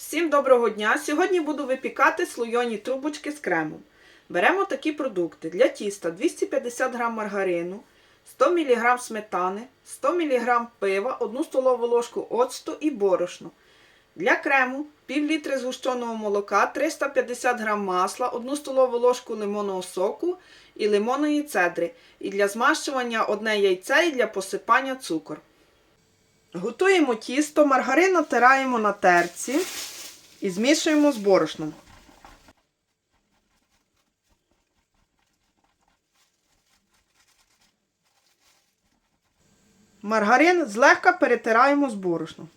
Всім доброго дня! Сьогодні буду випікати слойоні трубочки з кремом. Беремо такі продукти. Для тіста 250 г маргарину, 100 мг сметани, 100 мг пива, 1 столову ложку оцту і борошно. Для крему пів літри згущеного молока, 350 г масла, 1 столову ложку лимонного соку і лимонної цедри. І для змащування одне яйце і для посипання цукор. Готуємо тісто, маргарин натираємо на терці і змішуємо з борошном. Маргарин злегка перетираємо з борошном.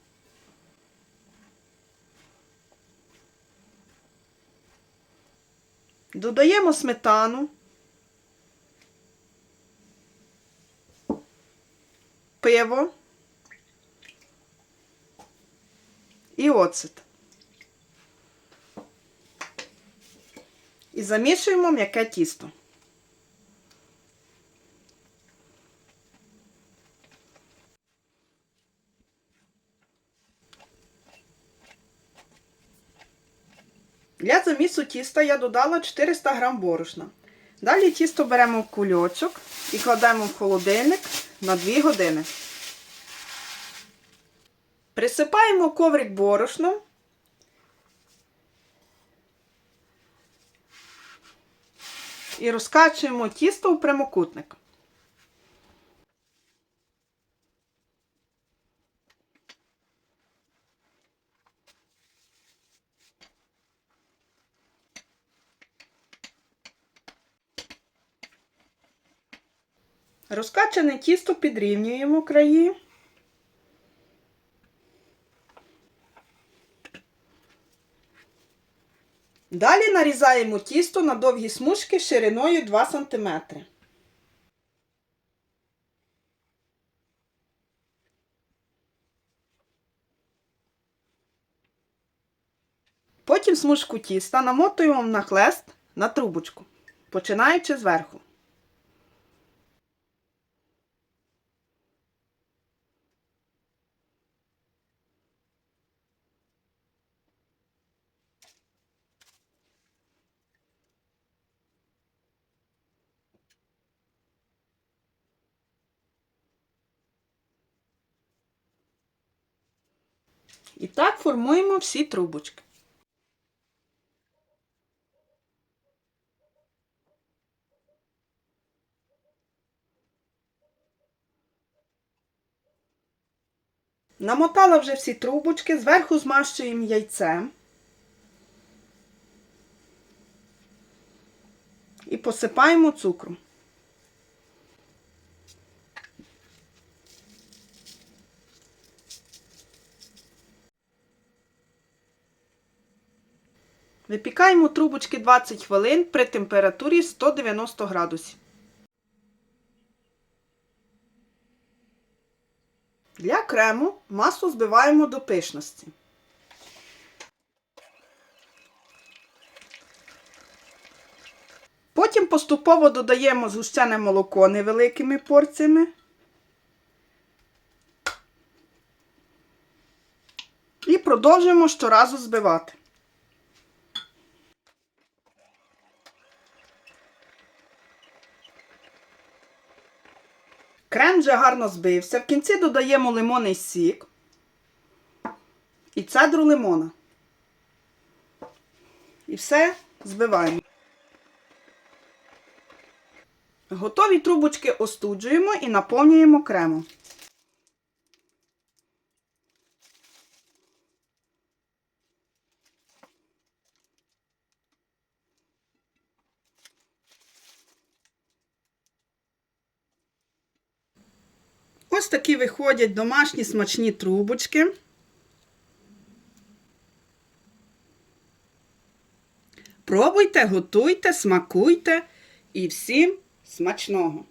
Додаємо сметану, пиво і оцет. І замішуємо м'яке тісто. Для замісу тіста я додала 400 г борошна. Далі тісто беремо в кульочок і кладемо в холодильник на 2 години. Присипаємо коврик борошном. І розкачуємо тісто у прямокутник. Розкачане тісто підрівнюємо краї. Далі нарізаємо тісто на довгі смужки шириною 2 см. Потім смужку тіста намотуємо на хлест на трубочку, починаючи зверху. І так формуємо всі трубочки. Намотала вже всі трубочки, зверху змащуємо яйцем. І посипаємо цукром. Випікаємо трубочки 20 хвилин при температурі 190 градусів. Для крему масу збиваємо до пишності. Потім поступово додаємо згущене молоко невеликими порціями. І продовжуємо щоразу збивати. Крем вже гарно збився. В кінці додаємо лимонний сік і цедру лимона. І все збиваємо. Готові трубочки остуджуємо і наповнюємо кремом. Ось такі виходять домашні смачні трубочки. Пробуйте, готуйте, смакуйте і всім смачного!